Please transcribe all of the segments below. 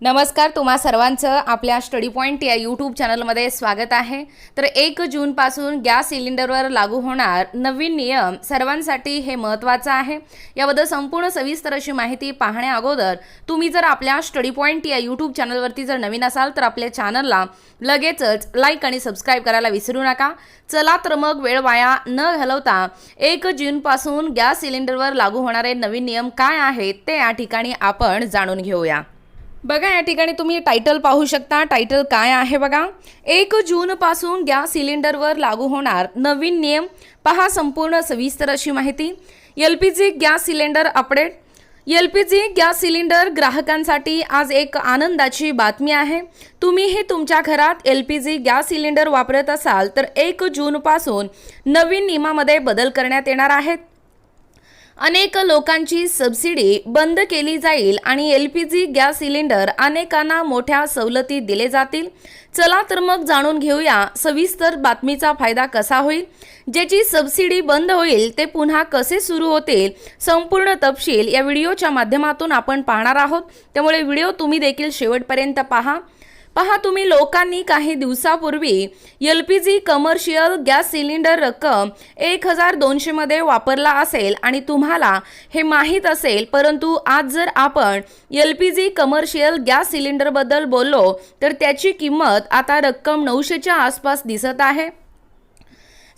नमस्कार तुम्हा सर्वांचं आपल्या स्टडी पॉईंट या यूट्यूब चॅनलमध्ये स्वागत आहे. तर एक जूनपासून गॅस सिलेंडरवर लागू होणार नवीन नियम सर्वांसाठी हे महत्त्वाचं आहे. याबद्दल संपूर्ण सविस्तर अशी माहिती पाहण्या अगोदर तुम्ही जर आपल्या स्टडी पॉईंट या यूट्यूब चॅनलवरती जर नवीन असाल तर आपल्या चॅनलला लगेचच लाईक आणि सबस्क्राईब करायला विसरू नका. चला तर मग वेळ वाया न घालवता एक जूनपासून गॅस सिलेंडरवर लागू होणारे नवीन नियम काय आहेत ते या ठिकाणी आपण जाणून घेऊया. बघा या ठिकाणी तुम्ही टायटल पाहू शकता. टायटल काय आहे बघा? एक जूनपासून गॅस सिलेंडरवर लागू होणार नवीन नियम. पहा संपूर्ण सविस्तर अशी माहिती. L P G gas cylinder update. L P G gas cylinder ग्राहकांसाठी आज एक आनंदाची बातमी आहे. तुम्हीही तुमच्या घरात L P G gas cylinder वापरत असाल तर एक जूनपासून नवीन नियमामध्ये बदल करण्यात येणार आहेत. अनेक लोकांची सबसिडी बंद केली जाईल आणि L P G gas cylinder अनेकांना मोठ्या सवलती दिले जातील. चला तर मग जाणून घेऊया सविस्तर बातमीचा फायदा कसा होईल. ज्याची सबसिडी बंद होईल ते पुन्हा कसे सुरू होतील संपूर्ण तपशील या व्हिडिओच्या माध्यमातून आपण पाहणार आहोत. त्यामुळे व्हिडिओ तुम्ही देखील शेवटपर्यंत पहा. पहा तुम्ही लोकांनी काही दिवसापूर्वी L P G commercial gas cylinder रक्कम एक हजार दोनशेमध्ये वापरला असेल आणि तुम्हाला हे माहीत असेल परंतु आज जर आपण L P G commercial gas सिलेंडरबद्दल बोललो तर त्याची किंमत आता रक्कम नऊशेच्या आसपास दिसत आहे.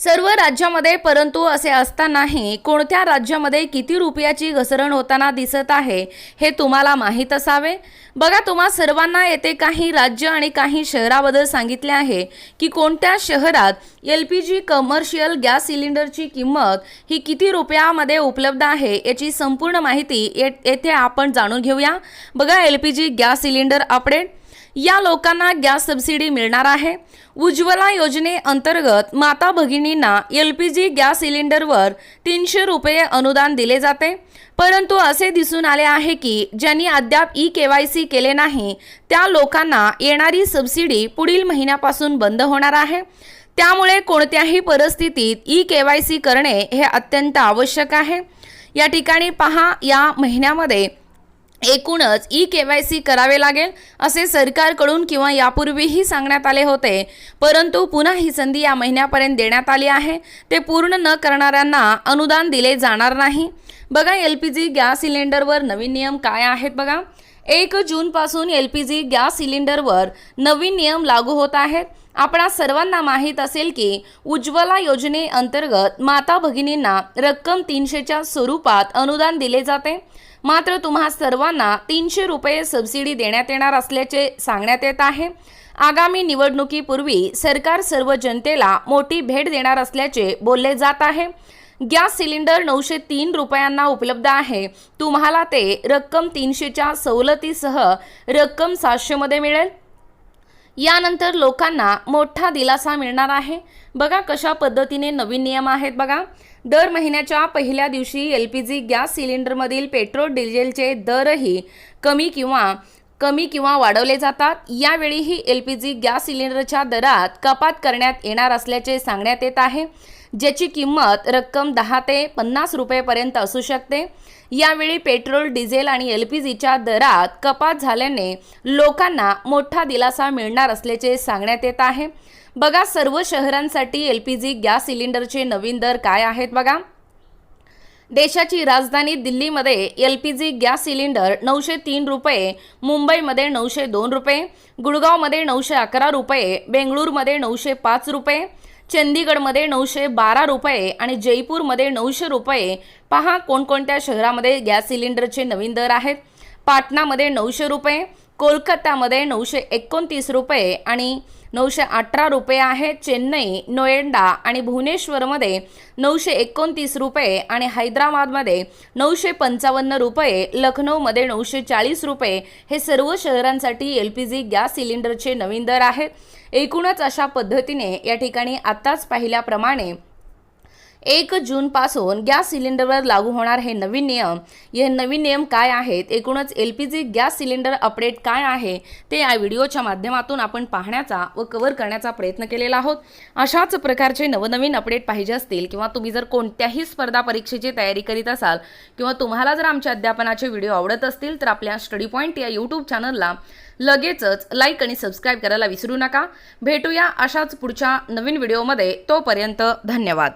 सर्व राज्यामध्ये परंतु असे असतानाही कोणत्या राज्यामध्ये किती रुपयाची घसरण होताना दिसत आहे हे तुम्हाला माहीत असावे? बघा तुम्हा सर्वांना येथे काही राज्य आणि काही शहराबद्दल सांगितले आहे की कोणत्या शहरात L P G commercial gas सिलेंडरची किंमत ही किती रुपयामध्ये उपलब्ध आहे याची संपूर्ण माहिती ये- येथे आपण जाणून घेऊया. बघा L P G gas cylinder update या लोकांना गॅस सबसिडी मिळणार आहे. उज्ज्वला योजनेअंतर्गत माता भगिनींना एल पी जी गॅस सिलेंडरवर तीनशे रुपये अनुदान दिले जाते. परंतु असे दिसून आले आहे की ज्यांनी अद्याप ई के वाय सी केले नाही त्या लोकांना येणारी सबसिडी पुढील महिन्यापासून बंद होणार आहे. त्यामुळे कोणत्याही परिस्थितीत ई के वाय सी करणे हे अत्यंत आवश्यक आहे. या ठिकाणी पहा या महिन्यामध्ये एकूणच ई के वाय सी करावे लागेल असे सरकारकडून किंवा यापूर्वीही सांगण्यात आले होते. परंतु पुन्हा ही संधी या महिन्यापर्यंत देण्यात आली आहे. ते पूर्ण न करणाऱ्यांना अनुदान दिले जाणार नाही. बघा एल पी जी गॅस सिलेंडरवर नवीन नियम काय आहेत बघा. एक जूनपासून एल पी जी गॅस सिलेंडरवर नवीन नियम लागू होत आहेत. आपणा सर्वांना माहीत असेल की उज्ज्वला योजनेअंतर्गत माता भगिनींना रक्कम तीनशेच्या स्वरूपात अनुदान दिले जाते. मात्र तुम्हा सर्वांना तीनशे रुपये सबसिडी देण्यात येणार असल्याचे सांगण्यात येत आहे. आगामी निवडणुकीपूर्वी सरकार सर्व जनतेला मोठी भेट देणार असल्याचे बोलले जात आहे. गॅस सिलेंडर नऊशे तीन रुपयांना उपलब्ध आहे. तुम्हाला ते रक्कम तीनशेच्या सवलतीसह रक्कम सातशेमध्ये मिळेल. यानंतर लोकांना मोठा दिलासा मिळणार आहे. बघा कशा पद्धतीने नवीन नियम आहेत बघा. दर महिन्याच्या पहिल्या दिवशी एल पी जी गॅस सिलेंडरमधील पेट्रोल डिझेलचे दरही कमी किंवा कमी किंवा वाढवले जातात. यावेळीही एल पी जी गॅस सिलेंडरच्या दरात कपात करण्यात येणार असल्याचे सांगण्यात येत आहे. ज्याची किंमत रक्कम दहा ते पन्नास रुपयेपर्यंत असू शकते. यावेळी पेट्रोल डिझेल आणि एल पी जीच्या दरात कपात झाल्याने लोकांना मोठा दिलासा मिळणार असल्याचे सांगण्यात येत आहे. बघा सर्व शहरांसाठी एल पी जी गॅस सिलेंडरचे नवीन दर काय आहेत बघा. देशाची राजधानी दिल्लीमध्ये L P G gas cylinder नऊशे तीन रुपये मुंबईमध्ये नऊशे दोन रुपये गुडगावमध्ये नऊशे अकरा रुपये बेंगळूरमध्ये नऊशे पाच रुपये चंदीगडमध्ये नऊशे बारा रुपये आणि जयपूरमध्ये नऊशे रुपये. पहा कोणकोणत्या शहरामध्ये गॅस सिलेंडरचे नवीन दर आहेत. पाटणामध्ये नऊशे रुपये कोलकातामध्ये नऊशे एकोणतीस रुपये आणि नऊशे अठरा रुपये आहे चेन्नई नोएंडा आणि भुवनेश्वरमध्ये नऊशे एकोणतीस रुपये आणि हैदराबादमध्ये नऊशे पंचावन्न रुपये लखनौमध्ये नऊशे चाळीस रुपये. हे सर्व शहरांसाठी एल पी जी गॅस सिलेंडरचे नवीन दर आहेत. एकूणच अशा पद्धतीने या ठिकाणी आत्ताच पाहिल्याप्रमाणे एक जूनपासून गॅस सिलेंडरवर लागू होणार हे नवीन नियम. हे नवीन नियम काय आहेत? एकूणच L P G gas cylinder update काय आहे? ते या व्हिडिओच्या माध्यमातून आपण पाहण्याचा व कव्हर करण्याचा प्रयत्न केलेला आहोत. अशाच प्रकारचे नवनवीन अपडेट पाहिजे असतील किंवा तुम्ही जर कोणत्याही स्पर्धा परीक्षेची तयारी करीत असाल किंवा तुम्हाला जर आमच्या अध्यापनाचे व्हिडिओ आवडत असतील तर आपल्या स्टडी पॉईंट या यूट्यूब चॅनलला लगेचच लाईक आणि सबस्क्राईब करायला विसरू नका. भेटूया अशाच पुढच्या नवीन व्हिडिओमध्ये. तोपर्यंत धन्यवाद.